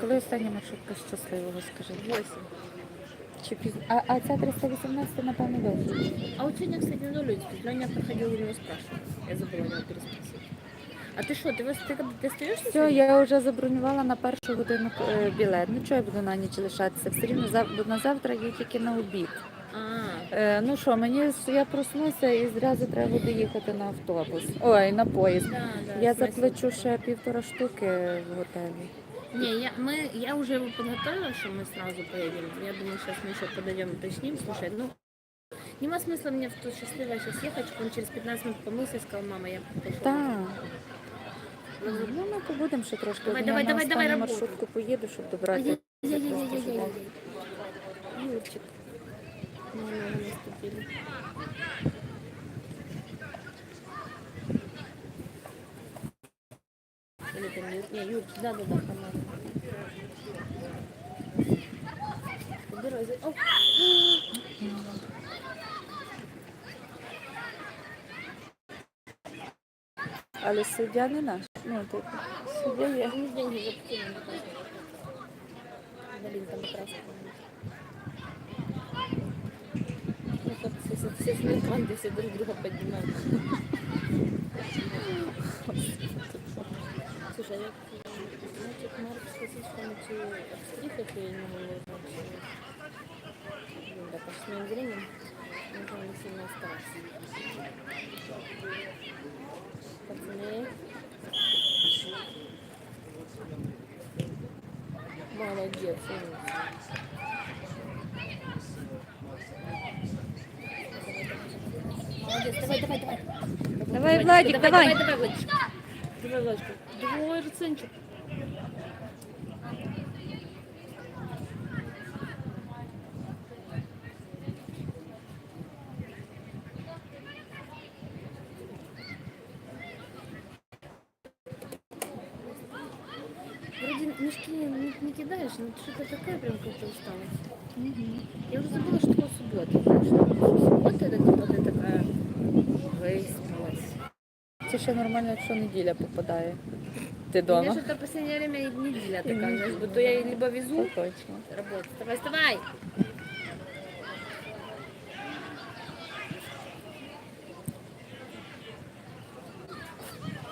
Коли остання маршрутка щасливого, скажи? 8. Чи піз... а, а ця 318, напевно, довше. А вот сегодня, кстати, на люди. Леня проходил, у него спрашивал. Я забыла у него переспросить. А ты что, ты, вас- ты, ты остаешься? Все, я вже забронювала на першу годину е, білет. Ну чого я буду на ніч лишатися? Все рівно зав... бо на завтра є тільки на обід. А, Е, ну що, мені с- я проснуся і зразу треба буде їхати на автобус. Ой, на поїзд. да, да. Я смысл. заплачу ще півтора штуки в готелі. Не, я, мы, я уже его подготовила, что мы сразу поедем. Я думаю, сейчас мы еще подойдем и уточним. Слушай, ну, нема смысла мне в то счастливое сейчас ехать, чтобы он через 15 минут помылся и сказал, мама, я пошел. Так. Ну, ми побудемо ще трошки. Давай, Я давай, на давай, давай, останню работай. маршрутку поїду, щоб добрати. Ай-яй-яй-яй-яй-яй. Юрчик. Ну, ну, наступили. Юр... Да-да-да, по-моему. Убирай за- Оп. Але суддя не наш. Ну, типу, суддя є. Они деньги закинули. Блин, там раз. Ну, как все, все, все команды, все друг друга поднимают. Слушай, а я значит, Марк спросить, что тебе обстрихать или не могу. Ну, да, по своим временем нужно не сильно оставаться. Пацаны. Молодец, умница. Молодец, давай, давай, давай. Давай, Владик, давай. Давай, давай, Владик. Владик. Давай, Арсенчик. Вроде мешки не, не кидаешь, но что-то такая прям как-то усталость. Я уже забыла, что такое суббота. Суббота это типа такая. Це ще нормально, якщо неділя попадає. Ти У меня вдома? что-то в последнее время неделя такая, знаешь, будто я либо везу Це точно. работать. Вставай, вставай!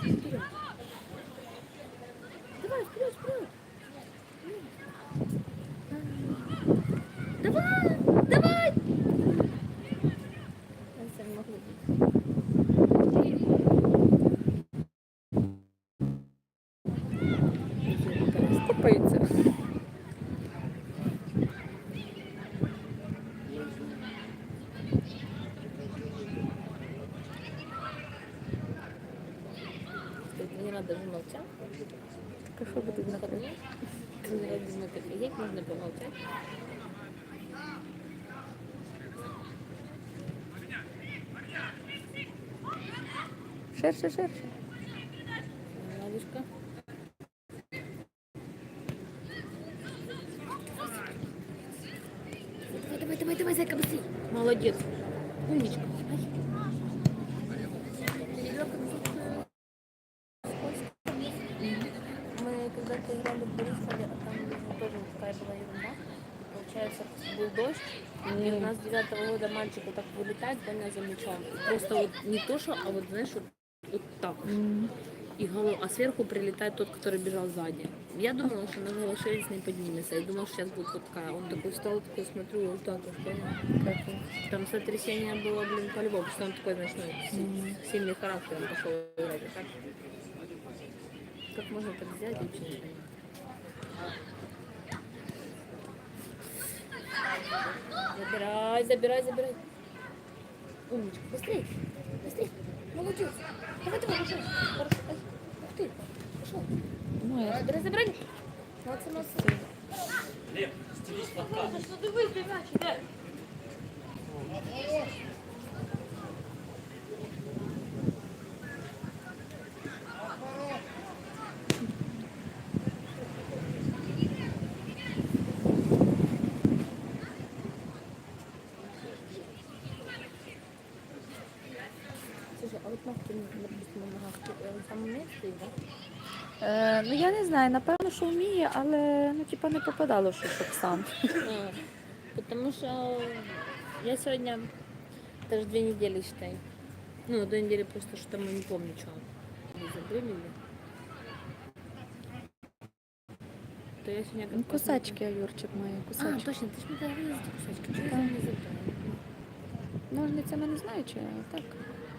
Вперед. Давай, вперед, вперед! Давай, давай! Я себя не могу убить. Купиться. Не надо же молчать. Так а що буде На наприклад? ходу. Ты не надо знать, как ходить, нужно помолчать. Ширше, ширше. Ладушка. Давай, давай, давай, давай, зайка, быстрее. Молодец. Умничка. Мы когда-то играли в Борисполе, а там тоже такая была ерунда. Получается, был дождь, и у нас с девятого года мальчик вот так вылетает, больно за мячом. Просто вот не то, что, а вот, знаешь, вот, вот так. И голов... А сверху прилетает тот, который бежал сзади. Я думала, что на голошевец не поднимется. Я думала, что сейчас будет вот такая. Он такой встал, такой смотрю, вот так вот, понял? Там сотрясение было, блин, по-любому, потому что он такой, знаешь, ну, с- сильный характером пошел играть. Как, можно так взять, не понимаю. Забирай, забирай, забирай. Умничка, быстрей, быстрей. Молодец. Давай, давай, пошел. Хорошо. Ай, Ух ты, пошел. Ну, я Забирай, забирай. Молодцы, молодцы. Что ты быстрый мяч, да? умеет стоять, да? Е, ну я не знаю, напевно, що вміє, але ну, типа, не попадало, що щоб сам. А, Потому что я сегодня, даже две недели считай. Ну, две недели просто что мы не помню, что мы забыли. ли. То я сегодня как Ну, посмотрю- Кусачки, Юрчик має, А, кусачки. точно, ты же мне говорила за эти кусачки. Что я Да. за не забыла? Ножницями не знаю, чи так.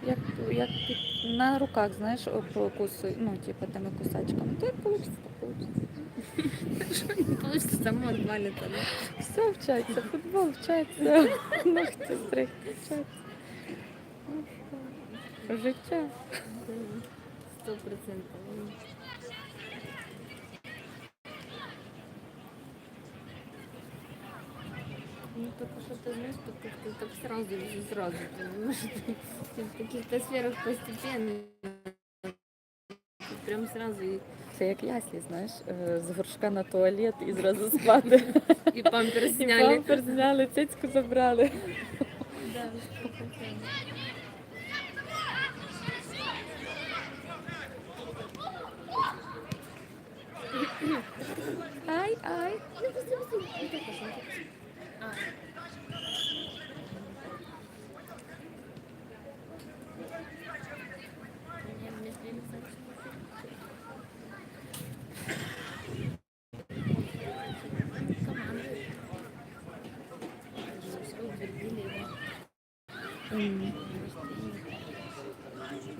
Як, як під- на руках, знаєш, прокусуй, ну, типу, тими кусачками. То як так Получиться Что не получится, само отвалится, да? Все вчаться, футбол вчаться, ногті стригти вчаться. Ну, Життя. Сто процентов. Ну, только что ты знаешь, так как-то так сразу, не сразу, понимаешь? Ты в каких-то сферах постепенно. Прям сразу и, Це як яслі, знаєш, е, з горшка на туалет і зразу спати. и памперс І сняли. пампер зняли, цицьку забрали. Да, сто процентов. Ай, ай. А. Мне- мне прилетает. Команды. Всё утвердили его. М. Ну,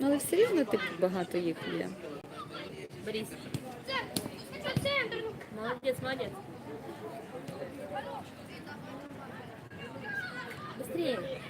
але все рівно типу, багато їх є. Борис. Молодец, молодец. Быстрее.